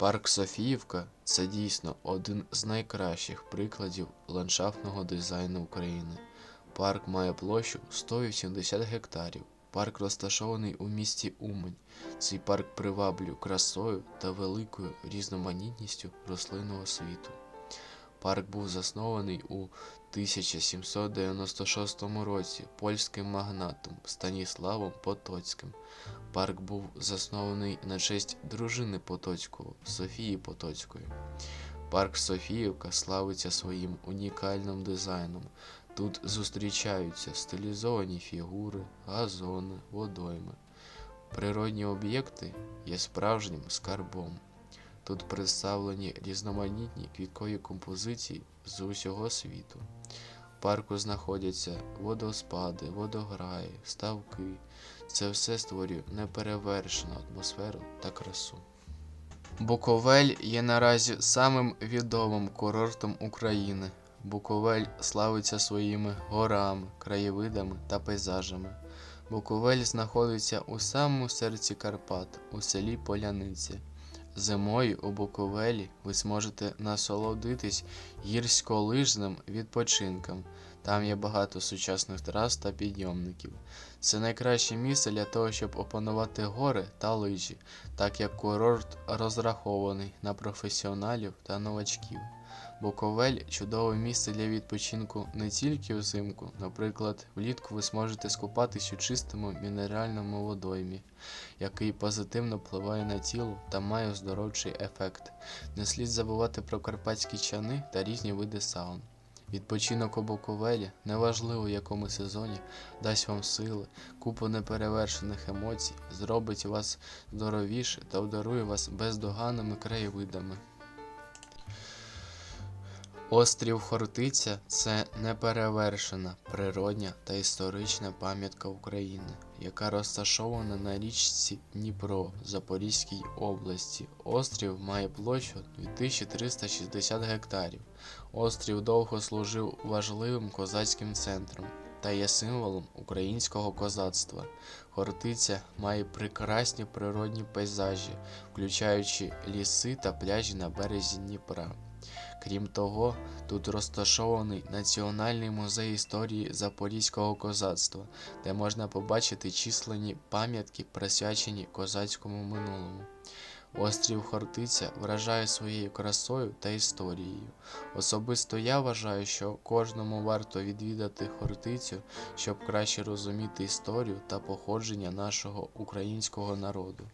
Парк Софіївка це дійсно один з найкращих прикладів ландшафтного дизайну України. Парк має площу 180 гектарів. Парк розташований у місті Умань. Цей парк приваблює красою та великою різноманітністю рослинного світу. Парк був заснований у 1796 році польським магнатом Станіславом Потоцьким. Парк був заснований на честь дружини Потоцького Софії Потоцької. Парк Софіївка славиться своїм унікальним дизайном. Тут зустрічаються стилізовані фігури, газони, водойми. Природні об'єкти є справжнім скарбом. Тут представлені різноманітні квіткові композиції з усього світу. В парку знаходяться водоспади, водограї, ставки. Це все створює неперевершену атмосферу та красу. Буковель є наразі самим відомим курортом України. Буковель славиться своїми горами, краєвидами та пейзажами. Буковель знаходиться у самому серці Карпат, у селі Поляниці. Зимою у Буковелі ви зможете насолодитись гірськолижним відпочинком. Там є багато сучасних трас та підйомників. Це найкраще місце для того, щоб опанувати гори та лижі, так як курорт розрахований на професіоналів та новачків. Буковель чудове місце для відпочинку не тільки взимку, наприклад, влітку ви зможете скупатись у чистому мінеральному водоймі, який позитивно впливає на тіло та має оздоровчий ефект. Не слід забувати про карпатські чани та різні види саун. Відпочинок у Буковелі, неважливо в якому сезоні, дасть вам сили, купу неперевершених емоцій, зробить вас здоровіше та одарує вас бездоганними краєвидами. Острів Хортиця це неперевершена природня та історична пам'ятка України, яка розташована на річці Дніпро Запорізькій області. Острів має площу 2360 гектарів. Острів довго служив важливим козацьким центром та є символом українського козацтва. Хортиця має прекрасні природні пейзажі, включаючи ліси та пляжі на березі Дніпра. Крім того, тут розташований Національний музей історії Запорізького козацтва, де можна побачити численні пам'ятки, присвячені козацькому минулому. Острів Хортиця вражає своєю красою та історією. Особисто я вважаю, що кожному варто відвідати Хортицю, щоб краще розуміти історію та походження нашого українського народу.